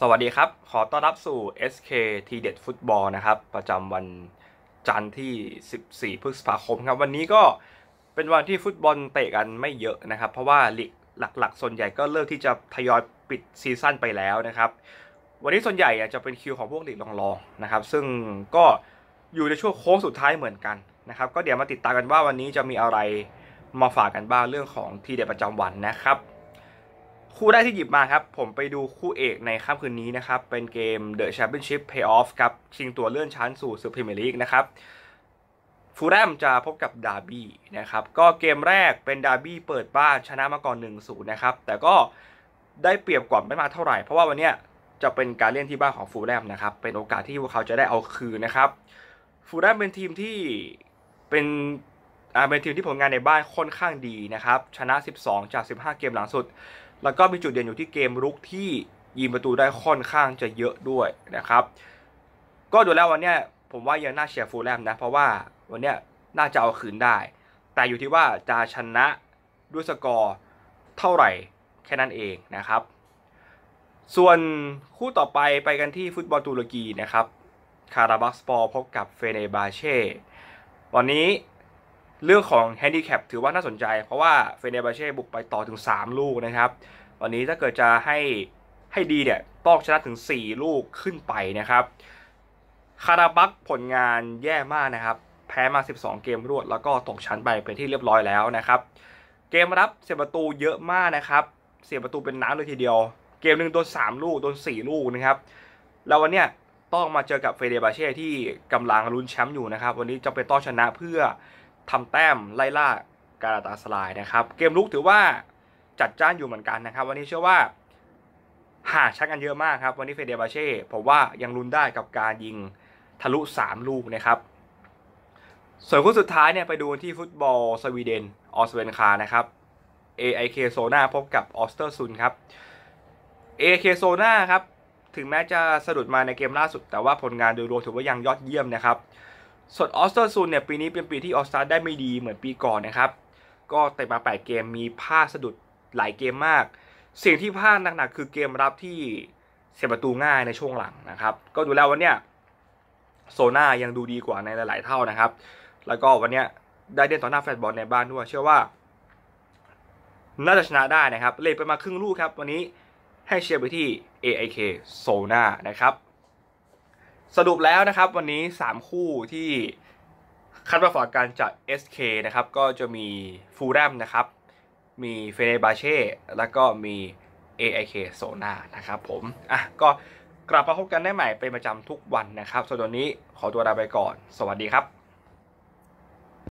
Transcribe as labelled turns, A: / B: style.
A: สวัสดีครับ ขอต้อนรับสู่ SK ทีเด็ดฟุตบอลนะครับ ประจำวันจันทร์ที่ 14 พฤษภาคมครับ วันนี้ก็เป็นวันที่ฟุตบอลเตะกันไม่เยอะนะครับ เพราะว่าลีกหลักๆ ส่วนใหญ่ก็เลิกที่จะทยอยปิดซีซั่นไปแล้วนะครับ วันนี้ส่วนใหญ่จะเป็นคิวของพวกลีกรองๆนะครับ ซึ่งก็อยู่ในช่วงโค้งสุดท้ายเหมือนกันนะครับ ก็เดี๋ยวมาติดตามกันว่าวันนี้จะมีอะไรมาฝากกันบ้างเรื่องของทีเด็ดประจำวันนะครับ คู่แรกที่หยิบมาครับ ผมไปดูคู่เอกในค่ำคืนนี้นะครับ เป็นเกม The Championship Playoff ครับ ชิงตัวเลื่อนชั้นสู่ซูเปอร์พรีเมียร์ลีกนะครับฟูลแลมจะพบกับดาร์บี้นะครับ ก็เกมแรกเป็นดาร์บี้เปิดบ้านชนะมาก่อน1-0นะครับ แต่ก็ได้เปรียบกว่าไม่มาเท่าไหร่ เพราะว่าวันนี้จะเป็นการเล่นที่บ้านของฟูลแลมนะครับ เป็นโอกาสที่พวกเขาจะได้เอาคืนนะครับ ฟูลแลมเป็นทีมที่เป็นอ่าเป็นทีมที่ผลงานในบ้านค่อนข้างดีนะครับ ชนะ 12 จาก 15 เกมหลังสุด แล้วก็มีจุดเด่นอยู่ที่เกมรุกที่ยิงประตูได้ค่อนข้างจะเยอะด้วยนะครับ ก็ดูแล้ววันนี้ผมว่ายังน่าเชียร์ฟูลแลมนะ เพราะว่าวันนี้น่าจะเอาคืนได้ แต่อยู่ที่ว่าจะชนะด้วยสกอร์เท่าไหร่แค่นั้นเองนะครับ ส่วนคู่ต่อไปไปกันที่ฟุตบอลตุรกีนะครับ คาราบักสปอร์พบกับเฟเนบาเช่ วันนี้ เรื่องของแฮนดิแคปถือว่าน่าสนใจ เพราะว่าเฟเนบาเช่บุกไปต่อถึง 3 ลูกนะครับ วันนี้ถ้าเกิดจะให้ให้ดีเนี่ยต้องชนะถึง 4 ลูกขึ้นไปนะครับ คาราบักผลงานแย่มากนะครับ แพ้มา 12 เกมรวด แล้วก็ตกชั้นไปเป็นที่เรียบร้อยแล้วนะครับ เกมรับเสียประตูเยอะมากนะครับ เสียประตูเป็นน้ำเลยทีเดียว เกมหนึ่งโดน 3 ลูกโดน 4 ลูกนะครับ แล้ววันเนี้ยต้องมาเจอกับเฟเดบาเช่ที่กำลังลุ้นแชมป์อยู่นะครับ วันนี้จะเป็นต้องชนะเพื่อ ทำแต้มไล่ล่าการาตาสลายนะครับ เกมลุกถือว่าจัดจ้านอยู่เหมือนกันนะครับ วันนี้เชื่อว่าหาชักกันเยอะมากครับ วันนี้เฟเดบาเช่ผมว่ายังลุ้นได้กับการยิงทะลุ 3 ลูกนะครับ ส่วนคู่สุดท้ายเนี่ยไปดูที่ฟุตบอลสวีเดนออสเวนคานะครับ AIK โซนาพบกับออสเตอร์ซุนครับ AIK โซนาครับ ถึงแม้จะสะดุดมาในเกมล่าสุด แต่ว่าผลงานโดยรวมถือว่ายังยอดเยี่ยมนะครับ ส่วนออสเตอร์ซูนเนี่ยปีนี้เป็นปีที่ออสตาได้ไม่ดีเหมือนปีก่อนนะครับ ก็เตะมา 8 เกมมีพลาดสะดุดหลายเกมมาก สิ่งที่พลาดหนักๆคือเกมรับที่เสียประตูง่ายในช่วงหลังนะครับ ก็ดูแล้ววันเนี้ยโซน่ายังดูดีกว่าในหลาย ๆ เท่านะครับ แล้วก็วันเนี้ยได้เล่นต่อหน้าแฟนบอลในบ้านด้วย เชื่อว่า น่าจะชนะได้นะครับ เลยไปมาครึ่งลูกครับ วันนี้ให้เชียร์ไปที่ AIK โซน่านะครับ สรุปแล้วนะครับวันนี้ 3 คู่ที่คัดมาฝากการจาก SK นะครับก็จะมีฟูแรมนะครับมีเฟเนบาเช่แล้วก็มี AIK โซนานะครับผมอะก็กลับมาพบกันได้ใหม่เป็นประจำทุกวันนะครับส่วนวันนี้ขอตัวลาไปก่อน สวัสดีครับ